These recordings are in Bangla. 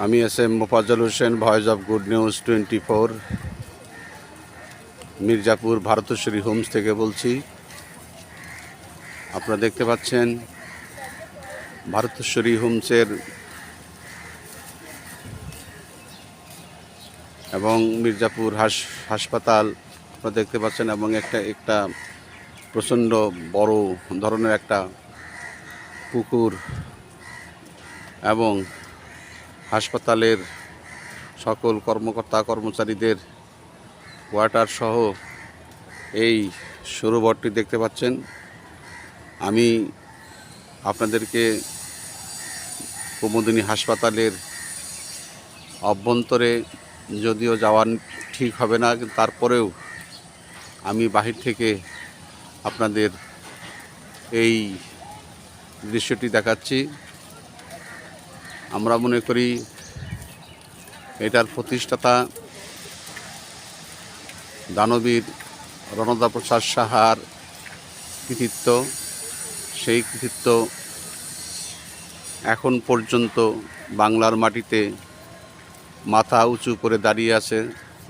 আমি S M Mofazzal Hossain, voice of good news twenty four, Mirzapur Bharateshwari homes থেকে বলছি। আপনারা দেখতে পাচ্ছেন ভারতেশ্বরী হোমসের এবং মির্জাপুর হাস, হাসপাতাল আপনারা দেখতে পাচ্ছেন, এবং একটা একটা প্রচণ্ড বড় ধরনের একটা পুকুর এবং হাসপাতালের সকল কর্মকর্তা, কর্মচারীদের কোয়ার্টার সহ এই সরোবরটি দেখতে পাচ্ছেন। আমি আপনাদেরকে কুমুদিনী হাসপাতালের অভ্যন্তরে যদিও যাওয়া ঠিক হবে না তারপরেও আমি বাহির থেকে আপনাদের এই দৃশ্যটি দেখাচ্ছি। আমরা মনে করি এটার প্রতিষ্ঠাতা দানবীর রণদা প্রসাদ সাহার কৃতিত্ব সেই কৃতিত্ব এখন পর্যন্ত বাংলার মাটিতে মাথা উঁচু করে দাঁড়িয়ে আছে।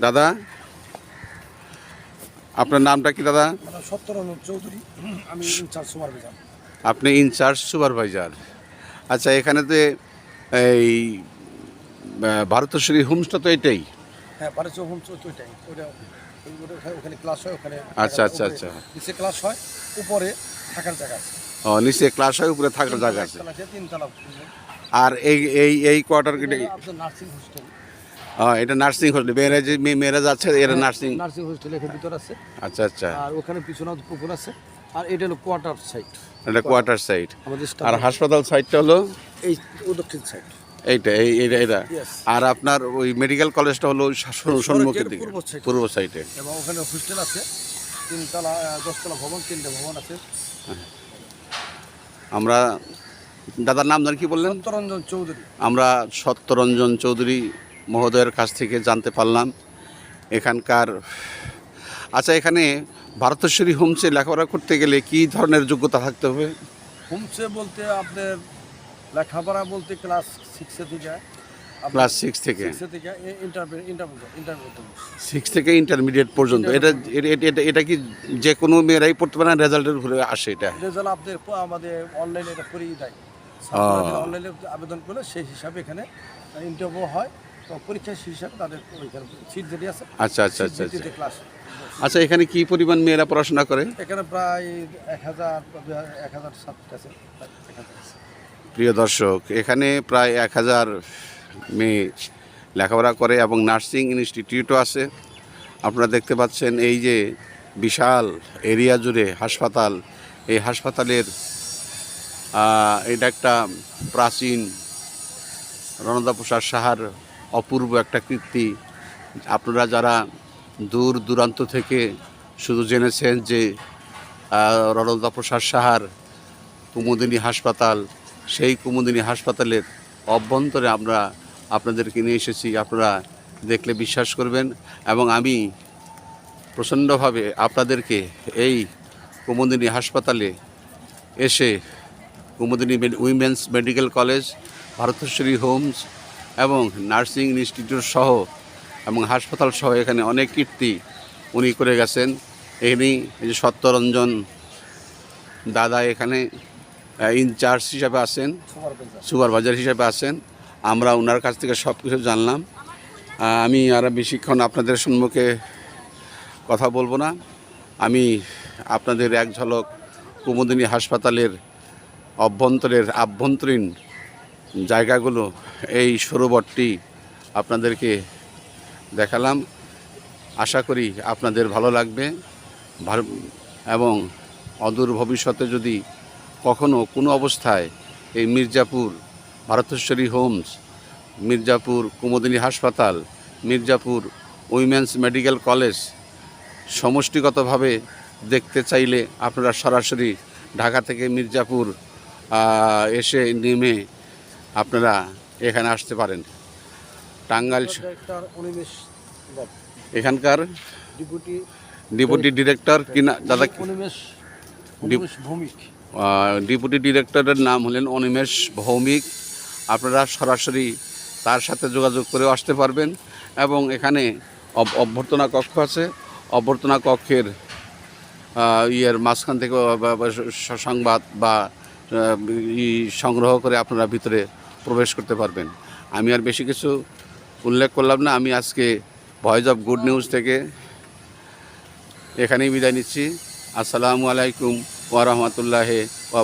দাদা আপনার নামটা কি দাদা? সত্যরঞ্জন চৌধুরী। আমি ইনচার্জ সুপারভাইজার। আপনি ইনচার্জ সুপারভাইজার। আচ্ছা এখানে তো এই ভারতেশ্বরী হোমসটা তো এটাই। হ্যাঁ ওটা- ওখানে- ক্লাস হয় ওখানে আচ্ছা, আচ্ছা, আচ্ছা। নিচে ক্লাস হয় উপরে থাকার জায়গা আছে। ও নিচে ক্লাস হয় উপরে থাকার জায়গা আছে। তিনতলা আর এই এই এই কোয়ার্টার নার্সিং হোস্টেল এটা নার্সিং হোস্টেল মেয়েরা যে মেয়ে- মেয়েরা যাচ্ছে এরা নার্সিং নার্সিং হোস্টেল এখানে ভিতর আছে। আচ্ছা আচ্ছা। আর ওখানে পিছনে পুকুর আছে। আর এটা হলো কোয়ার্টার সাইড এটা কোয়ার্টার সাইড আর হাসপাতাল সাইডটা হলো? এই দক্ষিণ সাইড এইটা এই এটা এটা আর আপনার ওই মেডিকেল কলেজটা হলো সম্মুখের দিকে। পূর্ব. সাইডে এবং ওখানে হোস্টেল আছে। তিনতলা দশতলা ভবন তিনটে ভবন আছে। আমরা দাদার নাম জানি কি বললেন? সত্যরঞ্জন চৌধুরী। আমরা সত্যরঞ্জন চৌধুরী মহোদয়ের কাছ থেকে জানতে পারলাম। এখানকার আচ্ছা এখানে ভারতেশ্বরী হোমসে লেখাপড়া করতে গেলে কি ধরনের যোগ্যতা থাকতে হবে? হোমসে বলতে আপনার লেখাপড়া বলতে ক্লাস সিক্সে থেকে ক্লাস সিক্স থেকে? সিক্সে থেকে ইন্টারভিউ ইন্টারভিউ ইন্টারভিউ সিক্স থেকে ইন্টারমিডিয়েট পর্যন্ত। এটা এটা- এটা কি যে কোনো মেয়েরাই পড়তে পারে না? রেজাল্টের উপরে আসে এটা? রেজাল্ট আপনাদের আমাদের অনলাইনে এটা করিয়ে দেয়। অনলাইনে আবেদন করলে সেই হিসাবে এখানে ইন্টারভিউ হয়। তো পরীক্ষা হিসাবে তাদের আচ্ছা আচ্ছা আচ্ছা আচ্ছা। ক্লাস আচ্ছা এখানে কি পরিমাণ মেয়েরা পড়াশোনা করে? এখানে প্রায় এক হাজার এক আছে। প্রিয় দর্শক এখানে প্রায় এক হাজার মেয়ে লেখাপড়া করে এবং নার্সিং ইনস্টিটিউটও আছে। আপনারা দেখতে পাচ্ছেন এই যে বিশাল এরিয়া জুড়ে হাসপাতাল। এই হাসপাতালের এটা একটা প্রাচীন রণদা প্রসাদ সাহার অপূর্ব একটা কীর্তি। আপনারা যারা দূর দূরান্ত থেকে শুধু জেনেছেন যে রণদা প্রসাদ সাহার কুমুদিনী হাসপাতাল, সেই কুমুদিনী হাসপাতালের অভ্যন্তরে আমরা আপনাদেরকে নিয়ে এসেছি। আপনারা দেখলে বিশ্বাস করবেন এবং আমি প্রচণ্ডভাবে আপনাদেরকে এই কুমুদিনী হাসপাতালে এসে Kumudini women's medical college, Bharateshwari homes এবং নার্সিং ইনস্টিটিউট সহ এবং হাসপাতাল সহ এখানে অনেক কীর্তি উনি করে গেছেন। এখানে এই যে সত্যরঞ্জন দাদা এখানে ইনচার্জ হিসাবে আছেন সুপারভাইজার হিসাবে আছেন। আমরা ওনার কাছ থেকে সব কিছু জানলাম আমি আর বেশিক্ষণ আপনাদের সম্মুখে কথা বলব না। আমি আপনাদের এক ঝলক কুমুদিনী হাসপাতালের অভ্যন্তরের আভ্যন্তরীণ জায়গাগুলো, এই সরোবরটি আপনাদেরকে দেখালাম। আশা করি আপনাদের ভালো লাগবে। এবং অদূর ভবিষ্যতে যদি কখনো কোনো অবস্থায় এই মির্জাপুর ভারতেশ্বরী হোমস, মির্জাপুর কুমুদিনী হাসপাতাল, মির্জাপুর উইমেন্স মেডিকেল কলেজ সমষ্টিগতভাবে দেখতে চাইলে আপনারা সরাসরি ঢাকা থেকে মির্জাপুর এসে নেমে আপনারা এখানে আসতে পারেন। টাঙ্গাইল এখানকার ডেপুটি ডেপুটি ডিরেক্টর কিনা দাদা ভৌমিক। ডেপুটি ডিরেক্টরের নাম হলেন অনিমেষ ভৌমিক। আপনারা সরাসরি তার সাথে যোগাযোগ করেও আসতে পারবেন এবং এখানে অভ- অভ্যর্থনা কক্ষ আছে। অভ্যর্থনা কক্ষের ইয়ের মাঝখান থেকে সংবাদ বা ই সংগ্রহ করে আপনারা ভিতরে প্রবেশ করতে পারবেন। আমি আর বেশি কিছু উল্লেখ করলাম না, আমি আজকে ভয়েস অফ গুড নিউজ থেকে এখানেই বিদায় নিচ্ছি। আসসালামু আলাইকুম ওয়া